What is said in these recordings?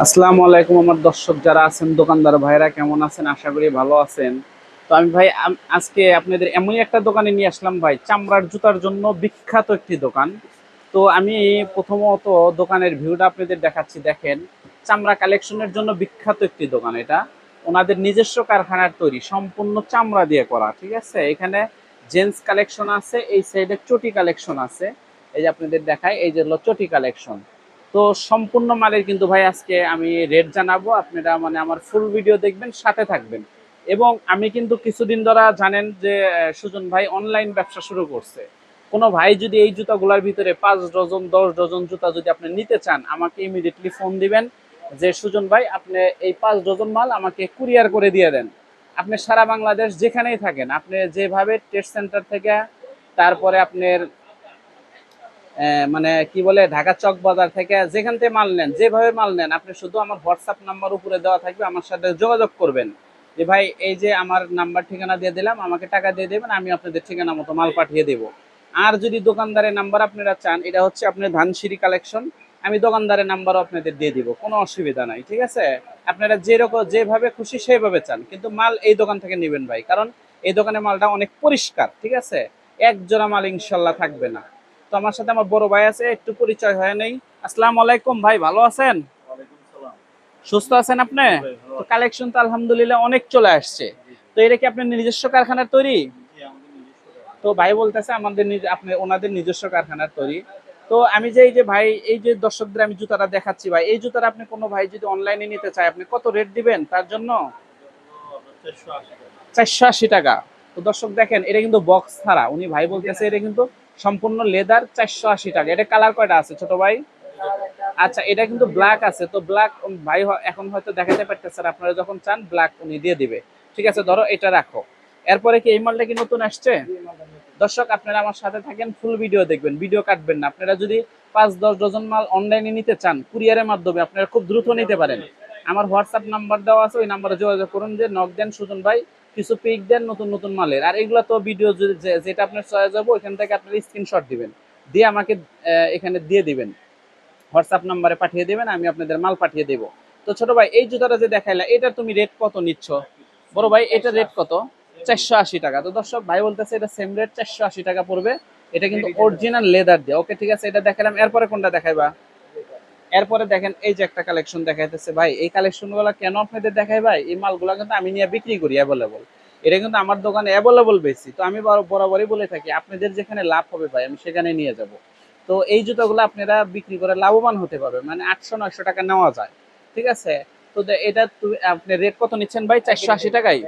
আসসালামু আলাইকুম আমার দর্শক যারা আছেন, দোকানদার ভাইরা কেমন আছেন? আশা করি ভালো আছেন। তো আমি ভাই আজকে আপনাদের এমনই একটা দোকানে নিয়ে আসলাম ভাই, চামড়ার জুতার জন্য বিখ্যাত একটি দোকান। তো আমি প্রথমত দোকানের ভিউটা আপনাদের দেখাচ্ছি, দেখেন। চামড়া কালেকশনের জন্য বিখ্যাত একটি দোকান এটা। ওনাদের নিজস্ব কারখানার তৈরি, সম্পূর্ণ চামড়া দিয়ে করা, ঠিক আছে? এখানে জেন্টস কালেকশন আছে, এই সাইডে চটি কালেকশন আছে। এই যে আপনাদের দেখায় এই যে হলো চটি কালেকশন। তো সম্পূর্ণ মালের কিন্তু ভাই আজকে আমি রেট জানাব। আপনারা মানে আমার ফুল ভিডিও দেখবেন, সাথে থাকবেন। এবং আমি কিন্তু কিছুদিন ধরা জানেন যে সুজন ভাই অনলাইন ব্যবসা শুরু করছে। কোনো ভাই যদি এই জুতাগুলোর ভিতরে পাঁচ ডজন, দশ ডজন জুতা যদি আপনি নিতে চান, আমাকে ইমিডিয়েটলি ফোন দিবেন যে, সুজন ভাই, আপনি এই পাঁচ ডজন মাল আমাকে কুরিয়ার করে দিয়ে দেন। আপনি সারা বাংলাদেশ যেখানেই থাকেন, আপনি যেভাবে টেস্ট সেন্টার থেকে, তারপরে আপনার মানে কি বলে, ঢাকা চক বাজার থেকে যেখান থেকে মাল নেন, যেভাবে মাল নেন, আপনি শুধু আমার হোয়াটসঅ্যাপ নাম্বার উপরে দেওয়া থাকবে, আমার সাথে যোগাযোগ করবেন। যে ভাই, এই যে আমার নাম্বার ঠিকানা দিয়ে দিলাম, আমাকে টাকা দিয়ে দেবেন, আমি আপনাদের ঠিকানা মতো মাল পাঠিয়ে দেব। আর যদি দোকানদারের নাম্বার আপনারা চান, এটা হচ্ছে আপনার ধানসিঁড়ি কালেকশন আমি দোকানদারের নাম্বারও আপনাদের দিয়ে দিব, কোনো অসুবিধা নাই, ঠিক আছে? আপনারা যেরকম, যেভাবে খুশি সেইভাবে চান, কিন্তু মাল এই দোকান থেকে নেবেন ভাই, কারণ এই দোকানের মালটা অনেক পরিষ্কার, ঠিক আছে? এক জোড়া মাল ইনশাল্লাহ থাকবে না। তো আমার সাথে আমার বড় ভাই আছে একটু পরিচয় হয় নাই। আসসালামু আলাইকুম ভাই ভালো আছেন? সুস্থ আছেন আপনি? তো কালেকশন তো আলহামদুলিল্লাহ অনেক চলে আসছে। তো এটা কি আপনার নিজস্ব কারখানার তৈরি? তো ভাই বলতেছে আমাদের নিজ আপনি ওনাদের নিজস্ব কারখানার তৈরি। তো আমি যে এই যে ভাই এই যে দর্শকদের আমি জুতাটা দেখাচ্ছি ভাই এই জুতাটা আপনি কোনো ভাই যদি অনলাইনে নিতে চায় আপনি কত রেট দিবেন তার জন্য? চারশো আশি টাকা। তো দর্শক দেখেন এটা কিন্তু বক্স ছাড়া। উনি ভাই বলতেছে এটা কিন্তু সম্পূর্ণ লেদার চারশো আশি টাকা। এটা কালার কয়টা আছে ছোট ভাই? আচ্ছা এটা কিন্তু ব্ল্যাক আছে তো ব্ল্যাক ভাই এখন হয়তো দেখাতে পারতেছে না, আপনারা যখন চান ব্ল্যাক উনি দিয়ে দিবে। ঠিক আছে ধরো এটা রাখো। এরপরে কি এই মালটা কি নতুন আসছে? দর্শক আপনারা আমার সাথে থাকেন ফুল ভিডিও দেখবেন ভিডিও কাটবেন না। আপনারা যদি পাঁচ দশ ডজন মাল অনলাইনে নিতে চান কুরিয়ারের মাধ্যমে আপনারা খুব দ্রুত নিতে পারেন। আমার হোয়াটসঅ্যাপ নাম্বার দেওয়া আছে ওই নাম্বারে যোগাযোগ করুন যে নক দেন সুজন ভাই কিছু পিক দেন নতুন নতুন মালের। আর এগুলো তো ভিডিও যেটা আপনার চয়ে যাব ওইখান থেকে আপনার স্ক্রিনশট দিবেন। দিয়ে আমাকে এখানে দিয়ে দিবেন। হোয়াটসঅ্যাপ নাম্বারে পাঠিয়ে দিবেন আমি আপনাদের মাল পাঠিয়ে দেবো। তো ছোট ভাই এই জুতাটা যে দেখাইলা এটা তুমি রেট কত নিচ্ছ? বড় ভাই এটা রেট কত? চারশো আশি টাকা। তো দর্শক ভাই বলতেছে এটা সেম রেট চারশো আশি টাকা পড়বে। এটা কিন্তু অরিজিনাল লেদার দিয়ে। ওকে ঠিক আছে এটা দেখালাম। এরপরে কোনটা দেখাইবা? এরপরে দেখেন, এই যে একটা কালেকশন দেখাইতেছে, ভাই, এই কালেকশনগুলো কেন আপনাদের দেখাই ভাই? এই মালগুলো কিন্তু আমি নিয়ে বিক্রি করি অ্যাভেলেবল এটা কিন্তু আমার দোকানে অ্যাভেলেবল বেশি। তো আমি বরাবরই বলে থাকি, আপনাদের যেখানে লাভ হবে ভাই, আমি সেখানে নিয়ে যাব। তো এই জুতাগুলো আপনারা বিক্রি করে লাভবান হতে পারবে মানে আটশো, নয়শো টাকা নেওয়া যায়। ঠিক আছে? তো এটা আপনি রেট কত নিচ্ছেন ভাই? চারশো আশি টাকায়?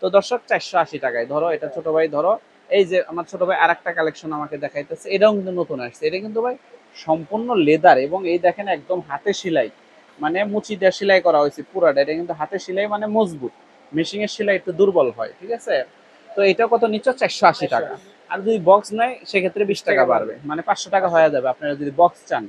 তো দর্শক, চারশো আশি টাকায়। ধরো, এটা ছোট ভাই, ধরো, এই যে আমার ছোট ভাই আর একটা কালেকশন আমাকে দেখাইতেছে, এটাও কিন্তু নতুন আসছে। এটা কিন্তু ভাই সম্পূর্ণ লেদার এবং এই দেখেন একদম হাতে সেলাই। মানে মুচি দিয়ে সেলাই করা হয়েছে পুরাটা এটা কিন্তু হাতে সেলাই মানে মজবুত। মেশিনের সেলাই একটু দুর্বল হয় ঠিক আছে? তো এটা কত নিচ্ছ? চারশো আশি টাকা। আর যদি বক্স নেয় সেক্ষেত্রে বিশ টাকা বাড়বে। মানে পাঁচশো টাকা হয়ে যাবে। আপনারা যদি বক্স চান।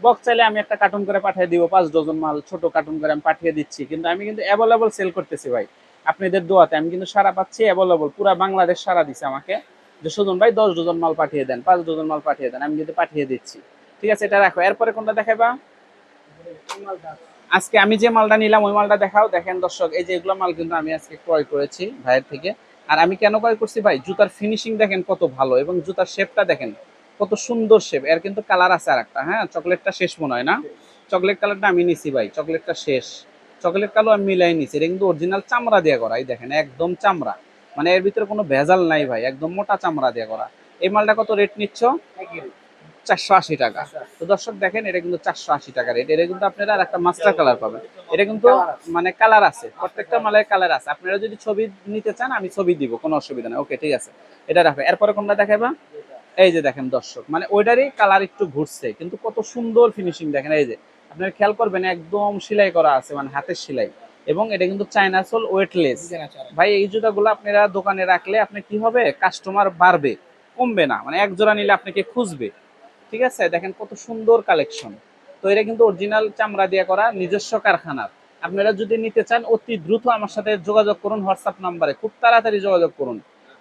বক্স চাইলে আমি একটা কার্টুন করে পাঠিয়ে দিব পাঁচ ডজন মাল ছোট কার্টুন করে আমি পাঠিয়ে দিচ্ছি। কিন্তু আমি কিন্তু অ্যাভেলেবল সেল করতেছি ভাই। আপনাদের দোয়াতে আমি কিন্তু সারা পাচ্ছি অ্যাভেলেবল পুরো বাংলাদেশ সারা দিছে আমাকে। যে সুজন ভাই দশ ডজন মাল পাঠিয়ে দেন পাঁচ ডজন মাল পাঠিয়ে দেন আমি কিন্তু পাঠিয়ে দিচ্ছি। ঠিক আছে, এটা রাখো। এরপরে কোনটা দেখাইবা? আজকে আমি যে মালটা নিলাম, ওই মালটা দেখাও। দেখেন দর্শক, এই যে এগুলো মাল কিন্তু আমি আজকে ক্রয় করেছি ভাইয়ের থেকে। আর আমি কেন ক্রয় করছি ভাই? জুতার ফিনিশিং দেখেন কত ভালো এবং জুতার শেপটা দেখেন কত সুন্দর শেপ এর কিন্তু কালার আছে আর একটা হ্যাঁ? চকলেটটা শেষ মনে হয় না? চকলেট কালারটা আমি নিছি ভাই, চকলেটটা শেষ। চকলেট কালো আমি মিলাই নিছি। এটা কিন্তু অরিজিনাল চামড়া দিয়ে করা, এই দেখেন, একদম চামড়া। মানে এর ভিতরে কোনো ভেজাল নাই ভাই, একদম মোটা চামড়া দিয়ে করা। এই মালটা কত রেট নিচ্ছ? চারশো আশি টাকা। তো দর্শক দেখেন এটা কিন্তু চারশো আশি টাকা রেট এটা কিন্তু আপনারা আর একটা মাস্টার কালার পাবেন। এটা কিন্তু মানে কালার আছে। প্রত্যেকটা মালের কালার আছে। আপনারা যদি ছবি নিতে চান আমি ছবি দিব কোনো অসুবিধা নেই। ওকে ঠিক আছে। এটা রাখো এরপরে কোনটা দেখাবা এই যে দেখেন দর্শক মানে ওইটারই কালার একটু ঘুরছে কিন্তু কত সুন্দর ফিনিশিং দেখেন। এই যে আপনারা খেয়াল করবেন একদম সেলাই করা আছে মানে হাতের সেলাই। এবং এটা কিন্তু চায়না সোল ওয়েটলেস ভাই এই জুতাগুলো আপনারা দোকানে রাখলে আপনি কি হবে? কাস্টমার বাড়বে কমবে না। মানে এক জোড়া নিলে আপনাকে খুঁজবে। ঠিক আছে? দেখেন কত সুন্দর কালেকশন তো এটা কিন্তু অরিজিনাল চামড়া দিয়ে করা নিজস্ব কারখানার আপনারা যদি নিতে চান, অতি দ্রুত আমার সাথে যোগাযোগ করুন, হোয়াটসঅ্যাপ নাম্বারে। খুব তাড়াতাড়ি যোগাযোগ করুন।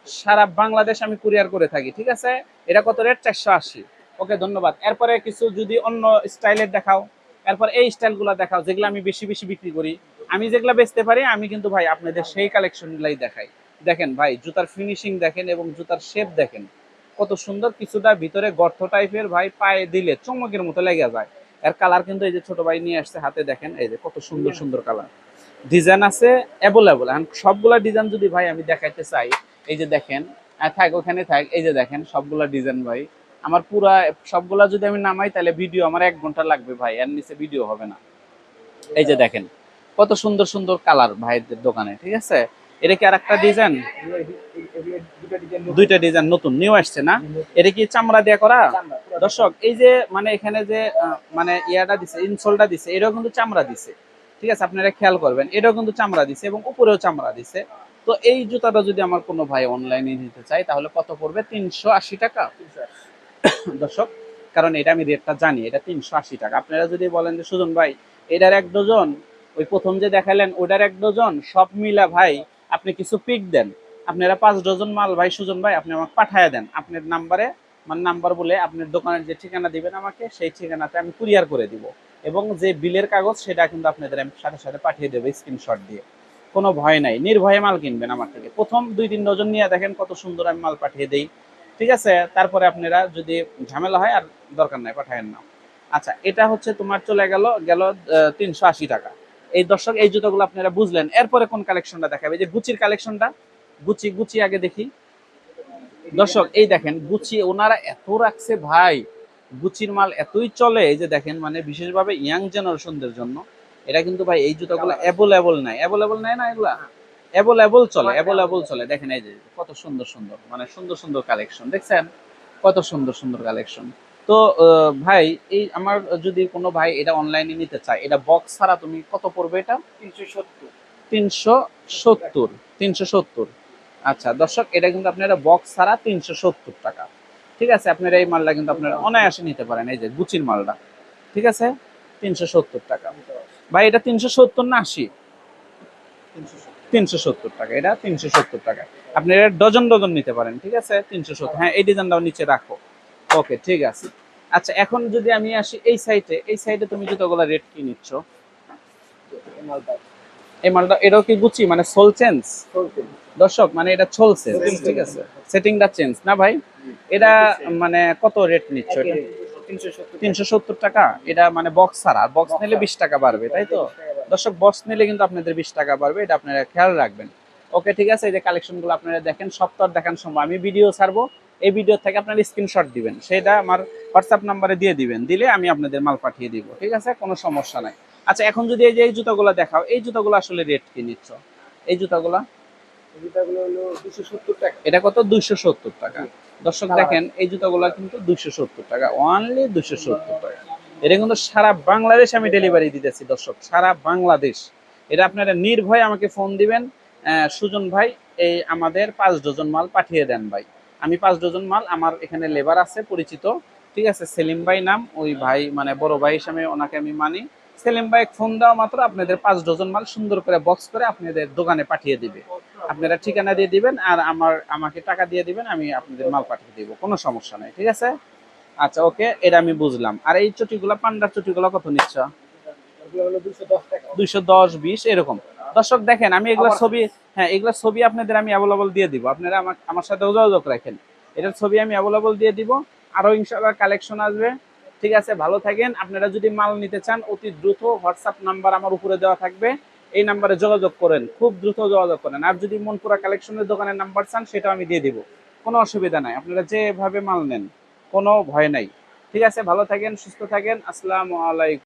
সারা বাংলাদেশ আমি কুরিয়ার করে থাকি, ঠিক আছে? এটা কত রেট চারশো আশি। ওকে, ধন্যবাদ। এরপরে কিছু যদি অন্য স্টাইলের দেখাও, এরপর এই স্টাইলগুলো দেখাও, যেগুলো আমি বেশি বেশি বিক্রি করি। আমি যেগুলো বেচতে পারি, আমি কিন্তু ভাই আপনাদের সেই কালেকশনগুলাই দেখাই। দেখেন ভাই, জুতার ফিনিশিং দেখেন এবং জুতার শেপ দেখেন। কত সুন্দর কিছুটা ভিতরে গর্ত টাইপের ভাই পায়ে দিলে চমকের মতো লেগে যায়। এর কালার কিন্তু এই যে ছোট ভাই নিয়ে আসছে হাতে দেখেন এই যে কত সুন্দর সুন্দর কালার ডিজাইন আছে অ্যাভেলেবল এখন সবগুলা ডিজাইন যদি ভাই আমি দেখাইতে চাই এই যে দেখেন আহ, থাক ওখানে থাক এই যে দেখেন সবগুলা ডিজাইন ভাই। আমার পুরা সবগুলা যদি আমি নামাই তাহলে ভিডিও আমার এক ঘণ্টা লাগবে ভাই এর নিচে ভিডিও হবে না। এই যে দেখেন কত সুন্দর সুন্দর কালার ভাইদের দোকানে ঠিক আছে? এটা কি আর একটা ডিজাইন দুইটা ডিজাইন নতুন নিউ আসছে না? এটা কি চামড়া দিয়ে করা? দর্শক, এই যে মানে এখানে যে মানে ইয়াটা দিছে, ইনসোলটা দিছে, এটাও কিন্তু চামড়া দিছে। ঠিক আছে, আপনারা খেয়াল করবেন, এটাও কিন্তু চামড়া দিছে এবং উপরেও চামড়া দিছে। তো এই জুতাটা যদি আমার কোনো ভাই অনলাইনে নিতে চাই তাহলে কত পড়বে? তিনশো আশি টাকা। দর্শক, কারণ এটা আমি রেটটা জানি, এটা তিনশো আশি টাকা। আপনারা যদি বলেন যে, সুজন ভাই, এটার এক ডজন? ওই প্রথম যে দেখালেন, ওটার এক ডজন, সব মিলা ভাই আপনি কিছু পিক দেন। আপনারা পাঁচ ডজন মাল ভাই, সুজন ভাই, আপনি আমাকে পাঠায় দেন। আপনার নাম্বারে মানে নাম্বার বলে আপনার দোকানের যে ঠিকানা দিবেন আমাকে, সেই ঠিকানাতে আমি কুরিয়ার করে দিব। এবং যে বিলের কাগজ, সেটা কিন্তু আপনাদের আমি সাথে সাথে পাঠিয়ে দেবো স্ক্রিনশট দিয়ে। কোনো ভয় নাই, নির্ভয়ে মাল কিনবেন আমার থেকে। প্রথম দুই তিন ডজন নিয়ে দেখেন কত সুন্দর আমি মাল পাঠিয়ে দিই। ঠিক আছে? তারপরে আপনারা যদি ঝামেলা হয় আর দরকার নাই, পাঠায়েন না। আচ্ছা এটা হচ্ছে তোমার চলে গেল গেল তিনশো আশি টাকা। এই দর্শক, এই জুতোগুলো আপনারা বুঝলেন। এরপরে কোন কালেকশনটা দেখাবে? যে গুচির কালেকশনটা গুচি গুচি আগে দেখি। দর্শক, এই দেখেন গুচি ওনারা এত রাখছে ভাই। গুচির মাল এতই চলে, এই যে দেখেন মানে বিশেষভাবে ইয়াং জেনারেশনদের জন্য। এটা কিন্তু ভাই, এই জুতোগুলো অ্যাভেলেবল নাই। অ্যাভেলেবল নাই না এগুলা? অ্যাভেলেবল চলে অ্যাভেলেবল চলে। দেখেন এই যে, কত সুন্দর সুন্দর মানে সুন্দর সুন্দর কালেকশন দেখছেন? কত সুন্দর সুন্দর কালেকশন তো ভাই এই আমার যদি কোনো ভাই এটা অনলাইনে নিতে চায় এটা বক্স ছাড়া তুমি কত পড়বে এটা? তিনশো সত্তর। তিনশো সত্তর তিনশো সত্তর। আচ্ছা দর্শক এটা কিন্তু আপনারা বক্স ছাড়া তিনশো সত্তর টাকা। ঠিক আছে? আপনারা এই মালটা কিন্তু আপনারা অনায়াসে নিতে পারেন এই যে গুচির মালটা। ঠিক আছে? তিনশো সত্তর টাকা। ভাই এটা তিনশো সত্তর না আশি? তিনশো সত্তর। টাকা এটা তিনশো সত্তর টাকা। আপনি এটা ডজন ডজন নিতে পারেন ঠিক আছে? তিনশো সত্তর। হ্যাঁ এই ডিজাইনটাও নিচে রাখো। ওকে ঠিক আছে। আচ্ছা এখন যদি আমি আসি এই সাইডে এই সাইডে তুমি জুতোগুলো রেট কি নিচ্ছ? এই মালটা এটাও কি গুচি মানে সোল চেঞ্জ দর্শক মানে এটা চলছে ঠিক আছে। সেটিংটা চেঞ্জ না ভাই? এটা মানে কত রেট নিচ্ছ এটা? তিনশো সত্তর। তিনশো সত্তর টাকা? এটা মানে বক্স ছাড়া বক্স নিলে বিশ টাকা বাড়বে তাই তো? দর্শক বক্স নিলে কিন্তু আপনাদের বিশ টাকা বাড়বে এটা আপনারা খেয়াল রাখবেন। ওকে ঠিক আছে এই যে কালেকশনগুলো আপনারা দেখেন সপ্তাহ দেখান সময় আমি ভিডিও ছাড়বো এই ভিডিও থেকে আপনারা স্ক্রিনশট দিবেন। সেটা আমার হোয়াটসঅ্যাপ নাম্বারে দিয়ে দিবেন। দিলে আমি আপনাদের মাল পাঠিয়ে দিব। ঠিক আছে? কোনো সমস্যা নাই। আচ্ছা এখন যদি এই যে এই জুতাগুলো দেখাও এই জুতাগুলো আসলে রেট কি নিচ্ছ? এই জুতাগুলো? জুতাগুলো হলো দুশো সত্তর টাকা। এটা কত? দুইশো সত্তর টাকা। দর্শক দেখেন এই জুতাগুলো কিন্তু দুইশো সত্তর টাকা। অনলি দুইশো সত্তর টাকা। এটা কিন্তু সারা বাংলাদেশ আমি ডেলিভারি দিতেছি দর্শক। সারা বাংলাদেশ। এটা আপনারা নির্ভয়ে আমাকে ফোন দিবেন। সুজন ভাই এই আমাদের পাঁচ ডজন মাল পাঠিয়ে দেন ভাই। আমি পাঁচ ডজন মাল আমার এখানে লেবার আছে পরিচিত। ঠিক আছে সেলিম ভাই নাম ওই ভাই মানে বড় ভাই হিসাবে ওনাকে আমি মানি। সেলিম ভাই ফোন দেওয়া মাত্র আপনাদের পাঁচ ডজন মাল সুন্দর করে বক্স করে আপনাদের দোকানে পাঠিয়ে দিবে। আপনারা ঠিকানা দিয়ে দিবেন আর আমার আমাকে টাকা দিয়ে দিবেন আমি আপনাদের মাল পাঠিয়ে দিব। কোনো সমস্যা নেই ঠিক আছে? আচ্ছা ওকে এটা আমি বুঝলাম। আর এই চটিগুলো পান্ডার চটিগুলো কত নিচ্ছ? দুইশো দশ বিশ এরকম। দর্শক দেখেন আমি এগুলো ছবি হ্যাঁ এগুলো ছবি আপনাদের আমি অ্যাভেলেবল দিয়ে দিব। আপনারা আমার আমার সাথে যোগাযোগ রাখেন। এটার ছবি আমি অ্যাভেলেবল দিয়ে দিব। আরও ইনশাআল্লাহ কালেকশন আসবে। ঠিক আছে ভালো থাকেন। আপনারা যদি মাল নিতে চান অতি দ্রুত হোয়াটসঅ্যাপ নাম্বার আমার উপরে দেওয়া থাকবে। এই নাম্বারে যোগাযোগ করেন। খুব দ্রুত যোগাযোগ করেন। আর যদি মনপুরা কালেকশনের দোকানের নাম্বার চান সেটাও আমি দিয়ে দিব। কোনো অসুবিধা নাই। আপনারা যেভাবে মাল নেন কোনো ভয় নাই। ঠিক আছে ভালো থাকেন সুস্থ থাকেন। আসসালামু আলাইকুম।